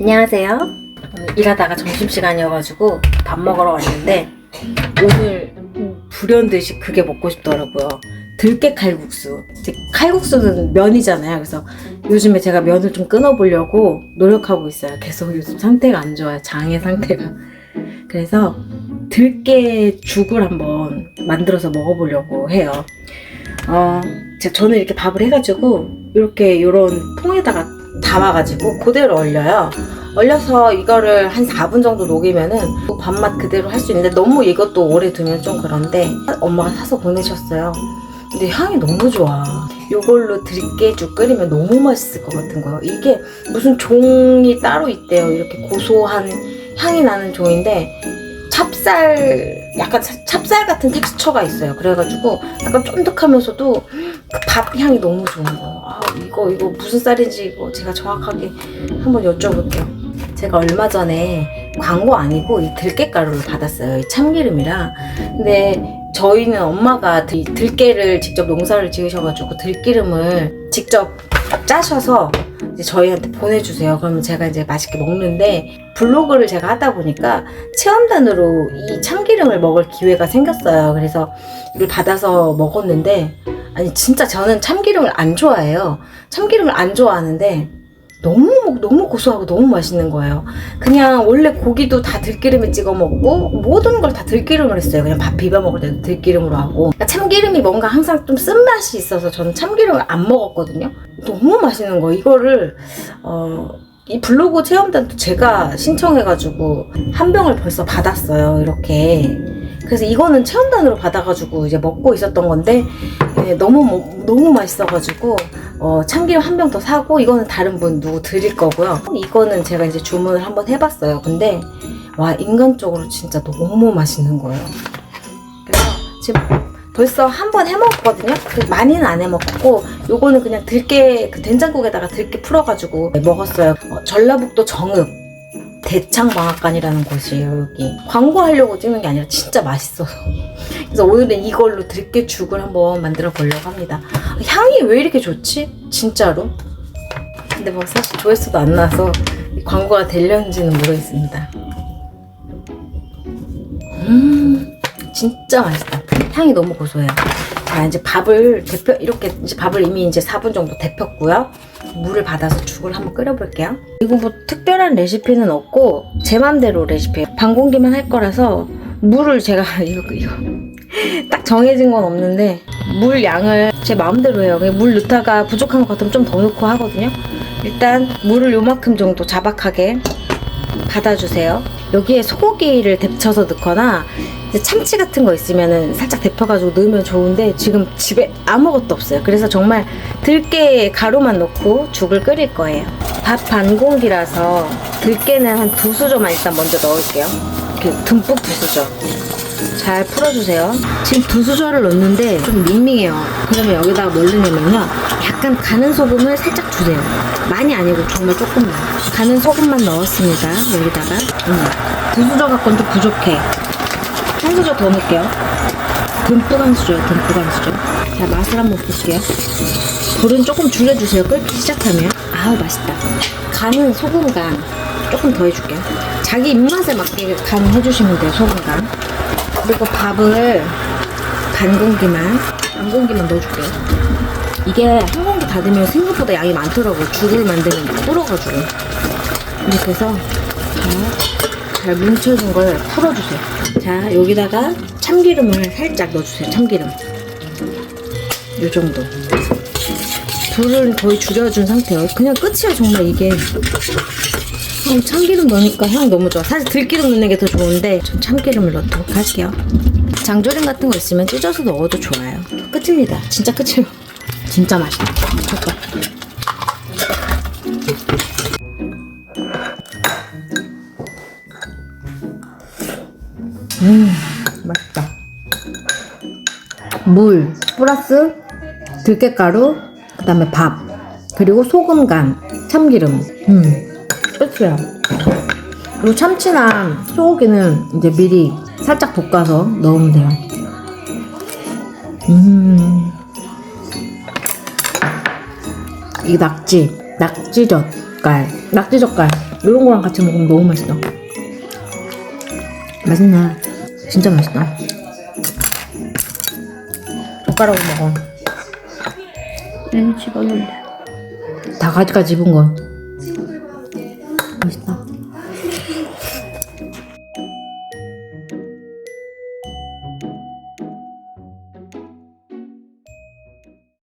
안녕하세요. 오늘 일하다가 점심시간이어가지고 밥 먹으러 왔는데 오늘 불현듯이 그게 먹고 싶더라고요. 들깨 칼국수. 칼국수는 면이잖아요. 그래서 요즘에 제가 면을 좀 끊어보려고 노력하고 있어요. 계속 요즘 상태가 안 좋아요. 장의 상태가. 그래서 들깨 죽을 한번 만들어서 먹어보려고 해요. 어, 저는 이렇게 밥을 해가지고 이렇게 이런 통에다가 담아가지고 그대로 얼려요. 얼려서 이거를 한 4분 정도 녹이면은 밥맛 그대로 할 수 있는데 너무 이것도 오래 두면 좀 그런데 엄마가 사서 보내셨어요. 근데 향이 너무 좋아. 이걸로 들깨죽 끓이면 너무 맛있을 것 같은 거예요. 이게 무슨 종이 따로 있대요. 이렇게 고소한 향이 나는 종인데 찹쌀 약간 차- 찹쌀 같은 텍스처가 있어요. 그래가지고 약간 쫀득하면서도 그 밥 향이 너무 좋은 거예요. 아 이거 이거 무슨 쌀인지 이거 제가 정확하게 한번 여쭤볼게요. 제가 얼마 전에 광고 아니고 이 들깨가루를 받았어요. 이 참기름이랑. 근데 저희는 엄마가 들, 들깨를 직접 농사를 지으셔가지고 들기름을 직접 짜셔서 이제 저희한테 보내주세요. 그러면 제가 이제 맛있게 먹는데 블로그를 제가 하다 보니까 체험단으로 이 참기름을 먹을 기회가 생겼어요. 그래서 이걸 받아서 먹었는데 아니 진짜 저는 참기름을 안 좋아해요. 참기름을 안 좋아하는데 너무 너무 고소하고 너무 맛있는 거예요. 그냥 원래 고기도 다 들기름에 찍어 먹고 모든 걸 다 들기름을 했어요. 그냥 밥 비벼 먹을 때도 들기름으로 하고 그러니까 참기름이 뭔가 항상 좀 쓴맛이 있어서 저는 참기름을 안 먹었거든요. 너무 맛있는 거 이거를 어, 이 블로그 체험단도 제가 신청해가지고 한 병을 벌써 받았어요. 이렇게 그래서 이거는 체험단으로 받아가지고 이제 먹고 있었던 건데 예, 너무 먹- 너무 맛있어가지고 어, 참기름 한 병 더 사고 이거는 다른 분 누구 드릴 거고요. 이거는 제가 이제 주문을 한번 해봤어요. 근데 와 인간적으로 진짜 너무 맛있는 거예요. 그래서 지금 벌써 한 번 해먹었거든요. 그 많이는 안 해먹고 요거는 그냥 들깨 그 된장국에다가 들깨 풀어가지고 먹었어요. 어, 전라북도 정읍 대창방앗간이라는 곳이에요 여기 광고하려고 찍는 게 아니라 진짜 맛있어서. 그래서 오늘은 이걸로 들깨죽을 한번 만들어 보려고 합니다. 향이 왜 이렇게 좋지? 진짜로? 근데 뭐 사실 조회수도 안 나서 이 광고가 되려는지는 모르겠습니다. 음 진짜 맛있다. 향이 너무 고소해요. 자 이제 밥을 데펴 이렇게 이제 밥을 이미 이제 4분 정도 데폈고요 물을 받아서 죽을 한번 끓여볼게요. 이거 뭐 특별한 레시피는 없고 제 맘대로 레시피. 반공기만 할 거라서 물을 제가 이거 이거 딱 정해진 건 없는데 물 양을 제 마음대로 해요. 물 넣다가 부족한 것 같으면 좀 더 넣고 하거든요. 일단 물을 요만큼 정도 자박하게 받아주세요 여기에 소고기를 데쳐서 넣거나 참치 같은 거 있으면은 살짝 데펴가지고 넣으면 좋은데 지금 집에 아무것도 없어요. 그래서 정말 들깨 가루만 넣고 죽을 끓일 거예요. 밥 반 공기라서 들깨는 한 두 수저만 일단 먼저 넣을게요 이렇게 듬뿍 두 수저 잘 풀어주세요. 지금 두 수저를 넣는데 좀 밍밍해요. 그러면 여기다가 뭘 넣냐면요. 약간 가는 소금을 살짝 주세요. 많이 아니고 정말 조금만. 가는 소금만 넣었습니다. 여기다가. 음. 두 수저 갖고는 좀 부족해. 한 수저 더 넣을게요. 듬뿍 한 수저요 듬뿍 한 수저. 자 맛을 한번 볼게요. 불은 조금 줄여주세요. 끓기 시작하면. 아우 맛있다. 간은 소금 간 조금 더 해줄게요 자기 입맛에 맞게 간 해주시면 돼요 소금 간 그리고 밥을 반 공기만 반 공기만 넣어줄게요. 이게 한 공기 다 되면 생각보다 양이 많더라고요. 죽을 만드는 게 불어가지고. 이렇게 해서 잘, 잘 뭉쳐진 걸 풀어주세요. 자 여기다가 참기름을 살짝 넣어주세요 참기름. 요 정도. 불을 거의 줄여준 상태예요. 그냥 끝이야 정말 이게 어, 참기름 넣으니까 향 너무 좋아. 사실 들기름 넣는 게 더 좋은데 전 참기름을 넣도록 할게요. 장조림 같은 거 있으면 찢어서 넣어도 좋아요. 끝입니다. 진짜 끝이에요. 진짜 맛있다. 음 맛있다. 물 플러스 들깨가루 그 다음에 밥 그리고 소금 간 참기름. 음 끝이야 그리고 참치나 소고기는 이제 미리 살짝 볶아서 넣으면 돼요 음 이 낙지 낙지 젓갈 낙지 젓갈 이런 거랑 같이 먹으면 너무 맛있다. 맛있네. 진짜 맛있다. 젓가락으로 먹어. 응, 집어넣는데. 다 가지가 집은 거. あ。